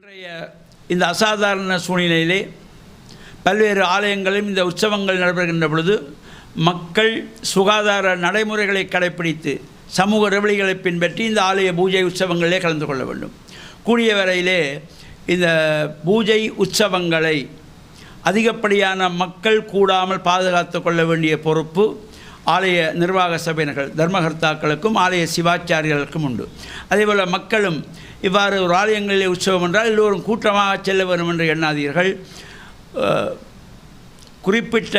இன்றைய இந்த அசாதாரண சூழ்நிலையிலே பல்வேறு ஆலயங்களிலும் இந்த உற்சவங்கள் நடைபெறுகின்ற பொழுது மக்கள் சுகாதார நடைமுறைகளை கடைப்பிடித்து சமூக இடைவெளிகளை பின்பற்றி இந்த ஆலய பூஜை உற்சவங்களிலே கலந்து கொள்ள வேண்டும். கூடிய வரையிலே இந்த பூஜை உற்சவங்களை அதிகப்படியான மக்கள் கூடாமல் பாதுகாத்து கொள்ள வேண்டிய பொறுப்பு ஆலய நிர்வாக சபையினர்கள் தர்மகர்த்தாக்களுக்கும் ஆலய சிவாச்சாரியர்களுக்கும் உண்டு. அதேபோல் மக்களும் இவ்வாறு ஒரு ஆலயங்களிலே உற்சவம் என்றால் எல்லோரும் கூட்டமாக செல்ல வேண்டும் என்று எண்ணாதீர்கள். குறிப்பிட்ட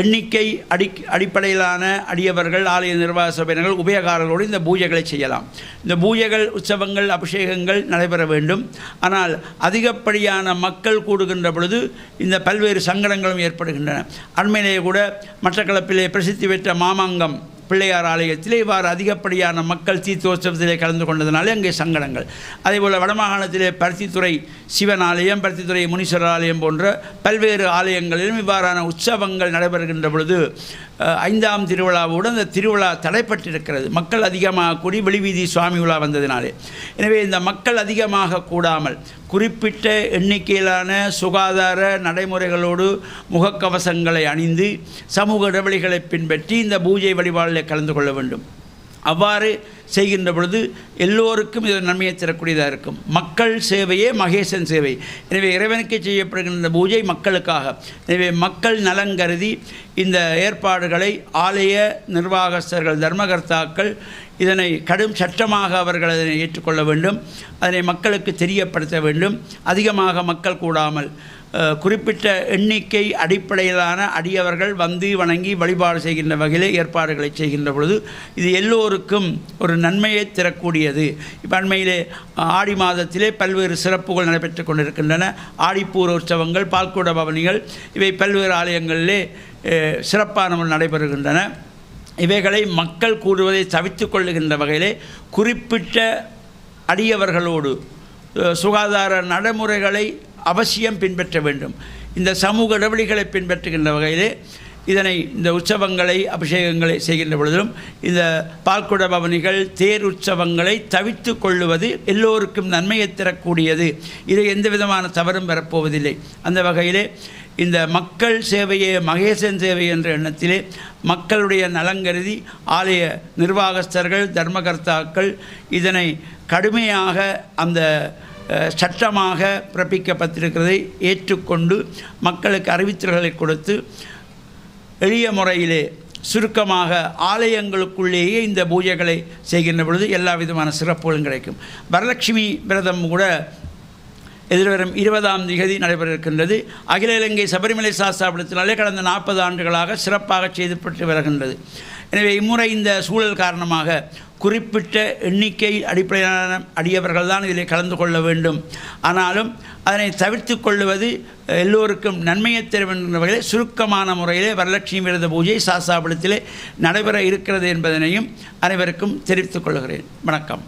எண்ணிக்கை அடி அடிப்படையிலான அடியவர்கள் ஆலய நிர்வாக சபையினர்கள் உபயகாரர்களோடு இந்த பூஜைகளை செய்யலாம். இந்த பூஜைகள் உற்சவங்கள் அபிஷேகங்கள் நடைபெற வேண்டும். ஆனால் அதிகப்படியான மக்கள் கூடுகின்ற பொழுது இந்த பல்வேறு சங்கடங்களும் ஏற்படுகின்றன. அண்மையிலேயே கூட மட்டக்களப்பிலே பிரசித்தி பெற்ற மாமாங்கம் பிள்ளையார் ஆலயத்திலே இவ்வாறு அதிகப்படியான மக்கள் தீர்த்தோற்சவத்திலே கலந்து கொண்டதனாலே அங்கே சங்கடங்கள். அதேபோல் வடமாகாணத்திலே பருத்தித்துறை சிவன் ஆலயம் பருத்தித்துறை முனீஸ்வரர் ஆலயம் போன்ற பல்வேறு ஆலயங்களிலும் இவ்வாறான உற்சவங்கள் நடைபெறுகின்ற பொழுது ஐந்தாம் திருவிழாவோடு அந்த திருவிழா தடைப்பட்டிருக்கிறது. மக்கள் அதிகமாக கூடி வெளிவீதி சுவாமி விழா வந்ததினாலே. எனவே இந்த மக்கள் அதிகமாக கூடாமல் குறிப்பிட்ட எண்ணிக்கையிலான சுகாதார நடைமுறைகளோடு முகக்கவசங்களை அணிந்து சமூக இடைவெளிகளை பின்பற்றி இந்த பூஜை வழிபாடில் கலந்து கொள்ள வேண்டும். அவ்வாறு செய்கின்ற பொழுது எல்லோருக்கும் இது நன்மையை தரக்கூடியதாக இருக்கும். மக்கள் சேவையே மகேசன் சேவை. எனவே இறைவனுக்கு செய்யப்படுகின்ற இந்த பூஜை மக்களுக்காக. எனவே மக்கள் நலன் கருதி இந்த ஏற்பாடுகளை ஆலய நிர்வாகஸ்தர்கள் தர்மகர்த்தாக்கள் இதனை கடும் சட்டமாக அவர்கள் அதனை ஏற்றுக்கொள்ள வேண்டும். அதனை மக்களுக்கு தெரியப்படுத்த வேண்டும். அதிகமாக மக்கள் கூடாமல் குறிப்பிட்ட எண்ணிக்கை அடிப்படையிலான அடியவர்கள் வந்து வணங்கி வழிபாடு செய்கின்ற வகையிலே ஏற்பாடுகளை செய்கின்ற பொழுது இது எல்லோருக்கும் ஒரு நன்மையை தரக்கூடியது. இப்போ அண்மையிலே ஆடி மாதத்திலே பல்வேறு சிறப்புகள் நடைபெற்று கொண்டிருக்கின்றன. ஆடிப்பூர உற்சவங்கள் பால்கூட பவனிகள் இவை பல்வேறு ஆலயங்களிலே சிறப்பானவர்கள் நடைபெறுகின்றன. இவைகளை மக்கள் கூடுவதை தவித்து கொள்ளுகின்ற வகையிலே குறிப்பிட்ட அடியவர்களோடு சுகாதார நடைமுறைகளை அவசியம் பின்பற்ற வேண்டும். இந்த சமூக இடைவெளிகளை பின்பற்றுகின்ற வகையிலே இதனை இந்த உற்சவங்களை அபிஷேகங்களை செய்கின்ற பொழுதிலும் இந்த பால்குட பவனிகள் தேர் உற்சவங்களை தவித்து கொள்ளுவது எல்லோருக்கும் நன்மையை தரக்கூடியது. இது எந்த விதமான தவறும் வரப்போவதில்லை. அந்த வகையிலே இந்த மக்கள் சேவையே மகேசன் சேவை என்ற எண்ணத்திலே மக்களுடைய நலங்கருதி ஆலய நிர்வாகஸ்தர்கள் தர்மகர்த்தாக்கள் இதனை கடுமையாக அந்த சட்டமாக பிறப்பிக்கப்பட்டிருக்கிறதை ஏற்றுக்கொண்டு மக்களுக்கு அறிவித்தல்களை கொடுத்து எளிய முறையிலே சுருக்கமாக ஆலயங்களுக்குள்ளேயே இந்த பூஜைகளை செய்கின்ற பொழுது எல்லா விதமான சிறப்புகளும் கிடைக்கும். வரலட்சுமி விரதம் கூட எதிர்வரும் இருபதாம் திகதி நடைபெற இருக்கின்றது அகில இலங்கை சபரிமலை சாஸ்திராபுரத்தினாலே கடந்த நாற்பது ஆண்டுகளாக சிறப்பாக செய்துப்பட்டு வருகின்றது. எனவே இம்முறை இந்த சூழல் காரணமாக குறிப்பிட்ட எண்ணிக்கை அடிப்படையிலான அடியவர்கள் தான் இதில் கலந்து கொள்ள வேண்டும். ஆனாலும் அதனை தவிர்த்து கொள்வது எல்லோருக்கும் நன்மையை தரும் என்ற வகையில் சுருக்கமான முறையிலே வரலட்சுமி விரத பூஜை சாஸ்தாபுரத்திலே நடைபெற இருக்கிறது என்பதனையும் அனைவருக்கும் தெரிவித்துக் கொள்கிறேன். வணக்கம்.